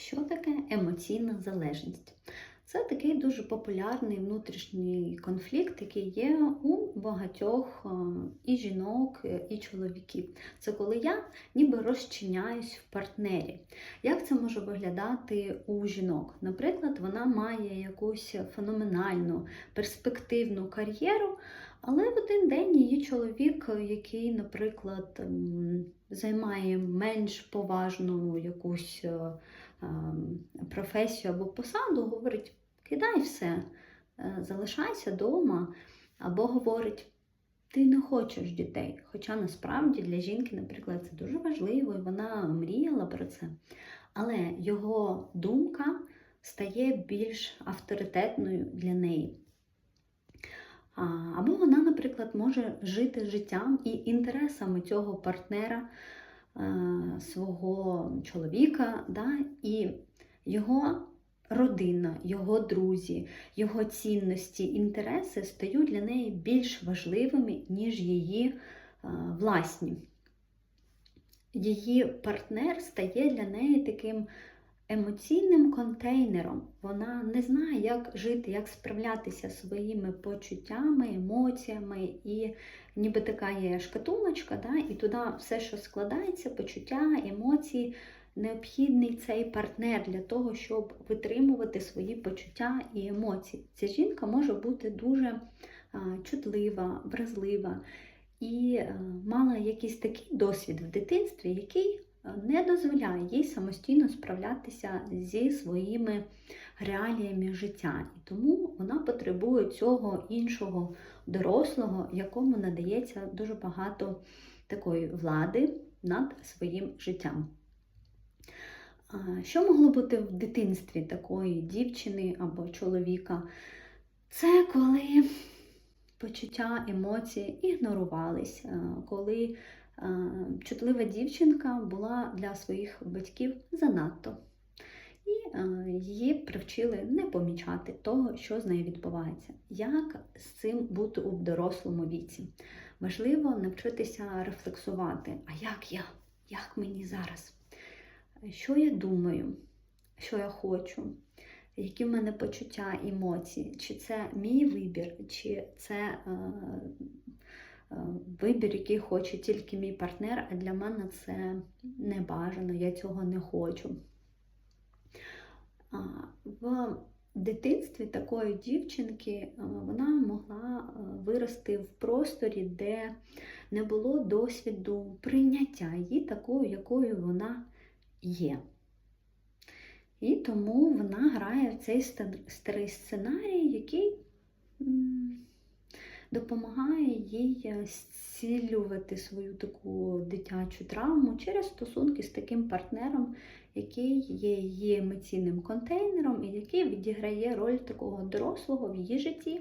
Що таке емоційна залежність? Це такий дуже популярний внутрішній конфлікт, який є у багатьох е, і жінок, е, і чоловіків. Це коли я ніби розчиняюсь в партнері. Як це може виглядати у жінок? Наприклад, вона має якусь феноменальну перспективну кар'єру, але в один день її чоловік, який, наприклад, займає менш поважну якусь е, ем, професію або посаду, говорить: кидай все, е, залишайся вдома, або говорить. Ти не хочеш дітей. Хоча насправді для жінки, наприклад, це дуже важливо, і вона мріяла про це. Але його думка стає більш авторитетною для неї. Або вона, наприклад, може жити життям і інтересами цього партнера, е, свого чоловіка, да, і його родина, його друзі, його цінності, інтереси стають для неї більш важливими, ніж її е, власні. Її партнер стає для неї таким емоційним контейнером. Вона не знає, як жити, як справлятися своїми почуттями, емоціями, і ніби така є шкатулочка, да, і туди все, що складається, почуття, емоції, необхідний цей партнер для того, щоб витримувати свої почуття і емоції. Ця жінка може бути дуже чутлива, вразлива і а, мала якийсь такий досвід в дитинстві, який не дозволяє їй самостійно справлятися зі своїми реаліями життя. І тому вона потребує цього іншого дорослого, якому надається дуже багато такої влади над своїм життям. Що могло бути в дитинстві такої дівчини або чоловіка? Це коли почуття, емоції ігнорувались, коли чутлива дівчинка була для своїх батьків занадто. І її привчили не помічати того, що з нею відбувається. Як з цим бути у дорослому віці? Важливо навчитися рефлексувати, а як я? Як мені зараз? Що я думаю, що я хочу? Які в мене почуття, емоції? Чи це мій вибір, чи це вибір, який хоче тільки мій партнер, а для мене це не бажано, я цього не хочу. В дитинстві такої дівчинки вона могла вирости в просторі, де не було досвіду прийняття її такою, якою вона є. І тому вона грає в цей старий сценарій, який допомагає їй зцілювати свою таку дитячу травму через стосунки з таким партнером, який є її емоційним контейнером і який відіграє роль такого дорослого в її житті.